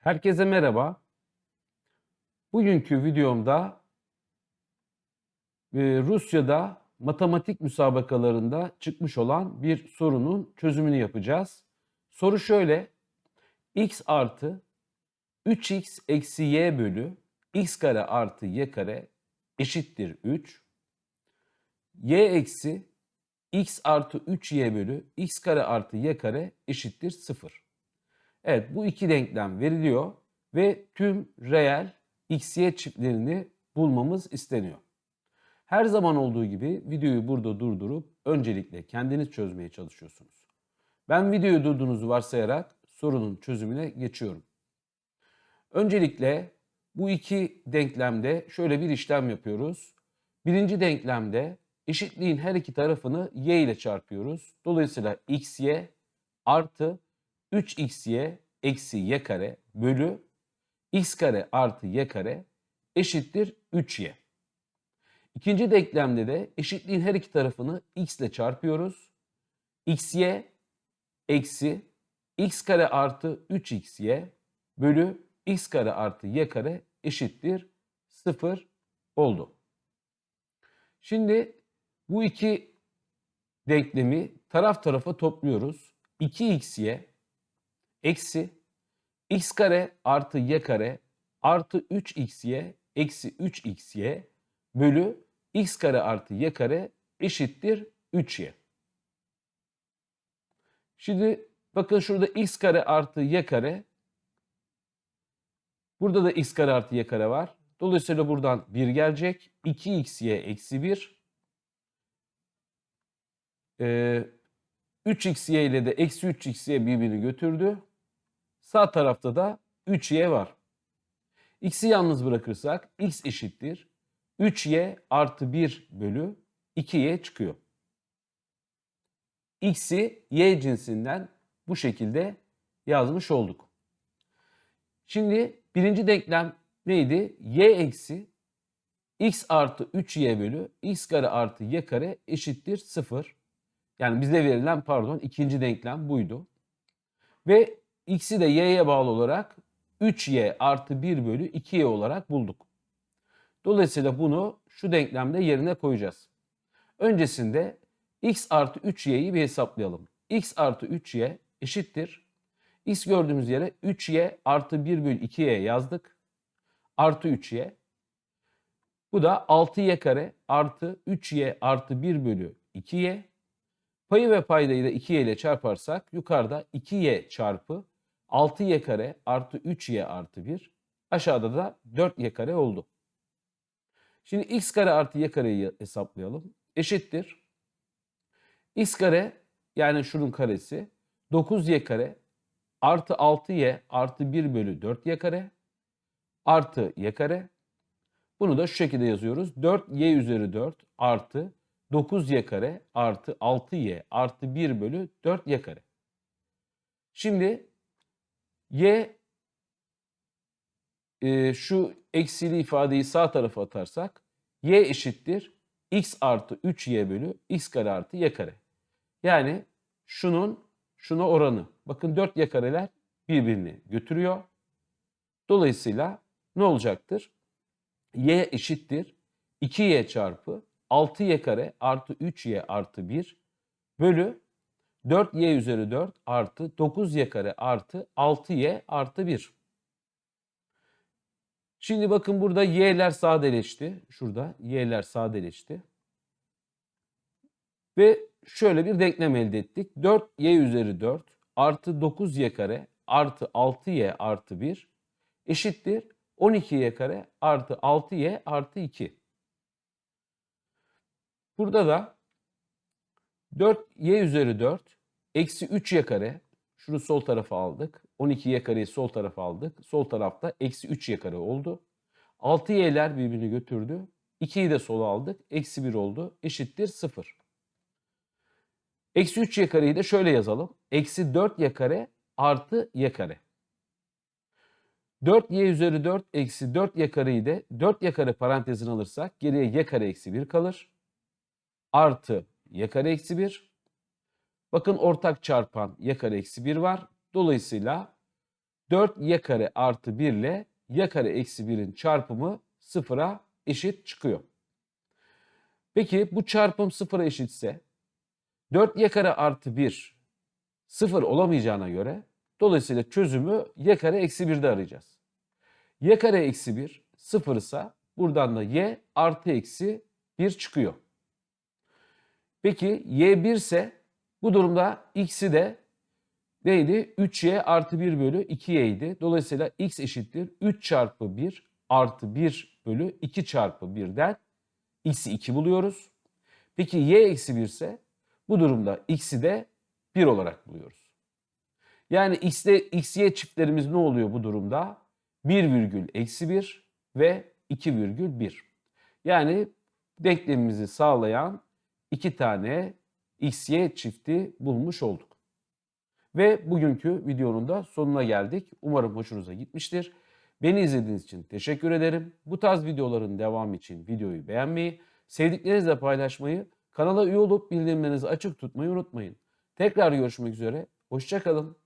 Herkese merhaba. Bugünkü videomda e, Rusya'da matematik müsabakalarında çıkmış olan bir sorunun çözümünü yapacağız. Soru şöyle. x artı 3x eksi y bölü x kare artı y kare eşittir 3. y eksi x artı 3y bölü x kare artı y kare eşittir 0. Evet bu iki denklem veriliyor ve tüm reel xy çiftlerini bulmamız isteniyor. Her zaman olduğu gibi videoyu burada durdurup öncelikle kendiniz çözmeye çalışıyorsunuz. Ben videoyu durduğunuzu varsayarak sorunun çözümüne geçiyorum. Öncelikle bu iki denklemde şöyle bir işlem yapıyoruz. Birinci denklemde eşitliğin her iki tarafını y ile çarpıyoruz. Dolayısıyla xy artı 3xy eksi y kare bölü x kare artı y kare eşittir 3y. İkinci denklemde de eşitliğin her iki tarafını x ile çarpıyoruz. xy eksi x kare artı 3xy bölü x kare artı y kare eşittir 0 oldu. Şimdi bu iki denklemi taraf tarafa topluyoruz. 2xy eksi x kare artı y kare artı 3xy eksi 3xy bölü x kare artı y kare eşittir 3y. Şimdi bakın şurada x kare artı y kare burada da x kare artı y kare var. Dolayısıyla buradan 1 gelecek. 2xy eksi 1 ee, 3xy ile de eksi 3xy birbirini götürdü. Sağ tarafta da 3y var. x'i yalnız bırakırsak x eşittir. 3y artı 1 bölü 2y çıkıyor. x'i y cinsinden bu şekilde yazmış olduk. Şimdi birinci denklem neydi? y eksi x artı 3y bölü x kare artı y kare eşittir 0. Yani bize verilen pardon ikinci denklem buydu. Ve x'i de y'ye bağlı olarak 3y artı 1 bölü 2y olarak bulduk. Dolayısıyla bunu şu denklemde yerine koyacağız. Öncesinde x artı 3y'yi bir hesaplayalım. x artı 3y eşittir. x gördüğümüz yere 3y artı 1 bölü 2y yazdık. Artı 3y. Bu da 6y kare artı 3y artı 1 bölü 2y. Payı ve paydayı da 2y ile çarparsak yukarıda 2y çarpı 6y kare artı 3y artı 1. Aşağıda da 4y kare oldu. Şimdi x kare artı y kareyi hesaplayalım. Eşittir. x kare yani şunun karesi 9y kare artı 6y artı 1 bölü 4y kare artı y kare. Bunu da şu şekilde yazıyoruz. 4y üzeri 4 artı 9y kare artı 6y artı 1 bölü 4y kare. Şimdi y e, şu eksili ifadeyi sağ tarafa atarsak y eşittir x artı 3y bölü x kare artı y kare. Yani şunun şuna oranı. Bakın 4y kareler birbirini götürüyor. Dolayısıyla ne olacaktır? y eşittir 2y çarpı 6y kare artı 3y artı 1 bölü 4y üzeri 4 artı 9y kare artı 6y artı 1. Şimdi bakın burada y'ler sadeleşti. Şurada y'ler sadeleşti. Ve şöyle bir denklem elde ettik. 4y üzeri 4 artı 9y kare artı 6y artı 1 eşittir 12y kare artı 6y artı 2. Burada da 4y üzeri 4 eksi 3y kare şunu sol tarafa aldık. 12y kareyi sol tarafa aldık. Sol tarafta eksi 3y kare oldu. 6y'ler birbirini götürdü. 2'yi de sola aldık. Eksi 1 oldu. Eşittir 0. Eksi 3y kareyi de şöyle yazalım. Eksi 4y kare artı y kare. 4y üzeri 4 eksi 4y kareyi de 4y kare parantezine alırsak geriye y kare eksi 1 kalır. Artı y kare eksi 1. Bakın ortak çarpan y kare eksi 1 var. Dolayısıyla 4y kare artı 1 ile y kare eksi 1'in çarpımı sıfıra eşit çıkıyor. Peki bu çarpım sıfıra eşitse 4y kare artı 1 sıfır olamayacağına göre dolayısıyla çözümü y kare eksi 1'de arayacağız. y kare eksi 1 sıfır ise buradan da y artı eksi 1 çıkıyor. Peki y 1 ise bu durumda x'i de neydi? 3y artı 1 bölü 2y idi. Dolayısıyla x eşittir 3 çarpı 1 artı 1 bölü 2 çarpı 1'den x'i 2 buluyoruz. Peki y eksi 1 ise bu durumda x'i de 1 olarak buluyoruz. Yani x, y çiftlerimiz ne oluyor bu durumda? 1 virgül eksi 1 ve 2 virgül 1. Yani denklemimizi sağlayan iki tane x, y çifti bulmuş olduk. Ve bugünkü videonun da sonuna geldik. Umarım hoşunuza gitmiştir. Beni izlediğiniz için teşekkür ederim. Bu tarz videoların devamı için videoyu beğenmeyi, sevdiklerinizle paylaşmayı, kanala üye olup bildirimlerinizi açık tutmayı unutmayın. Tekrar görüşmek üzere. Hoşçakalın.